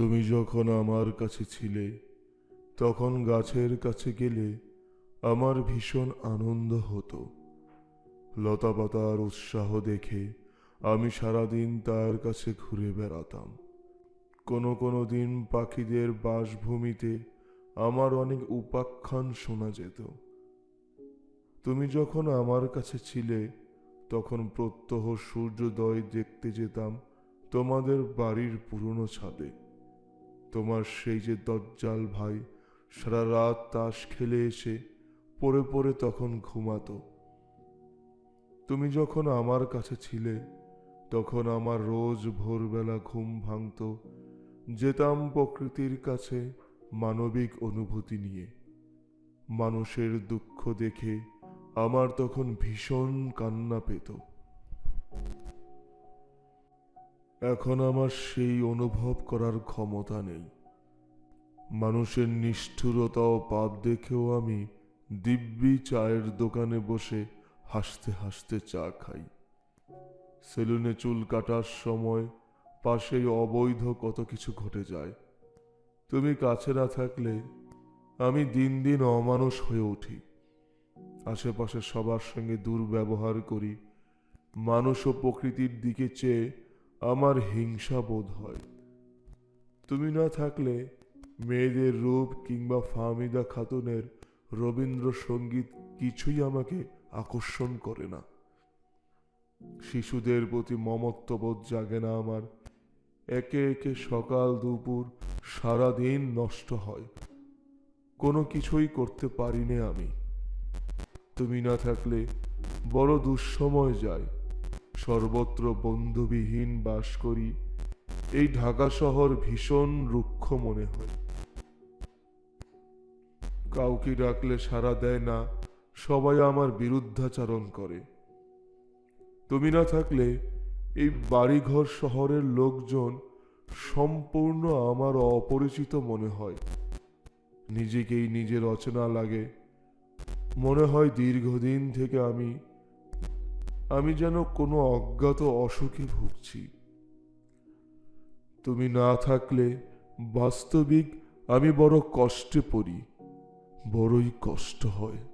তুমি যখন আমার কাছে ছিলে, তখন গাছের কাছে গেলে আমার ভীষণ আনন্দ হতো। লতাপাতার উৎসাহ দেখে আমি সারাদিন তার কাছে ঘুরে বেড়াতাম। কোনো কোনো দিন পাখিদের বাসভূমিতে আমার অনেক উপাখ্যান শোনা যেত। তুমি যখন আমার কাছে ছিলে, তখন প্রত্যহ সূর্যোদয় দেখতে যেতাম তোমাদের বাড়ির পুরনো ছাদে। তোমার সেই যে দজ্জাল ভাই সারা রাত তাস খেলে এসে পড়ে পড়ে তখন ঘুমাতো। তুমি যখন আমার কাছে ছিলে, তখন আমার রোজ ভোরবেলা ঘুম ভাঙতো, যেতাম প্রকৃতির কাছে মানবিক অনুভূতি নিয়ে। মানুষের দুঃখ দেখে আমার তখন ভীষণ কান্না পেত। এখন আমার সেই অনুভব করার ক্ষমতা নেই। মানুষের নিষ্ঠুরতা ও পাপ দেখেও আমি দিব্যি চায়ের দোকানে বসে হাসতে হাসতে চা খাই। সেলুনে চুল কাটার সময় পাশেই অবৈধ কত কিছু ঘটে যায়। তুমি কাছে না থাকলে আমি দিন দিন অমানুষ হয়ে উঠি। আশেপাশে সবার সঙ্গে দুর্ব্যবহার করি। মানুষ ও প্রকৃতির দিকে চেয়ে আমার হিংসা বোধ হয়। তুমি না থাকলে মেয়েদের রূপ কিংবা ফাহমিদা খাতুনের রবীন্দ্রসঙ্গীত কিছুই আমাকে আকর্ষণ করে না। শিশুদের প্রতি মমত্ববোধ জাগে না আমার। একে একে সকাল দুপুর সারা দিন নষ্ট হয়। কোনো কিছুই করতে পারি নে আমি। তুমি না থাকলে বড় দুঃসময় যায়। সর্বত্র বন্ধুবিহীন বাস করি, এই ঢাকা শহর ভীষণ রুক্ষ মনে হয়। কাউকে ডাকলে সাড়া দেয় না, সবাই আমার বিরুদ্ধাচারণ করে। তুমি না থাকলে এই বাড়িঘর শহরের লোকজন সম্পূর্ণ আমার অপরিচিত মনে হয়। নিজেকেই নিজের অচেনা লাগে। মনে হয় দীর্ঘদিন থেকে আমি আমি যেন কোনো অজ্ঞাত অসুখে ভুগছি। তুমি না থাকলে বাস্তবিক আমি বড় কষ্টে পড়ি, বড়ই কষ্ট হয়।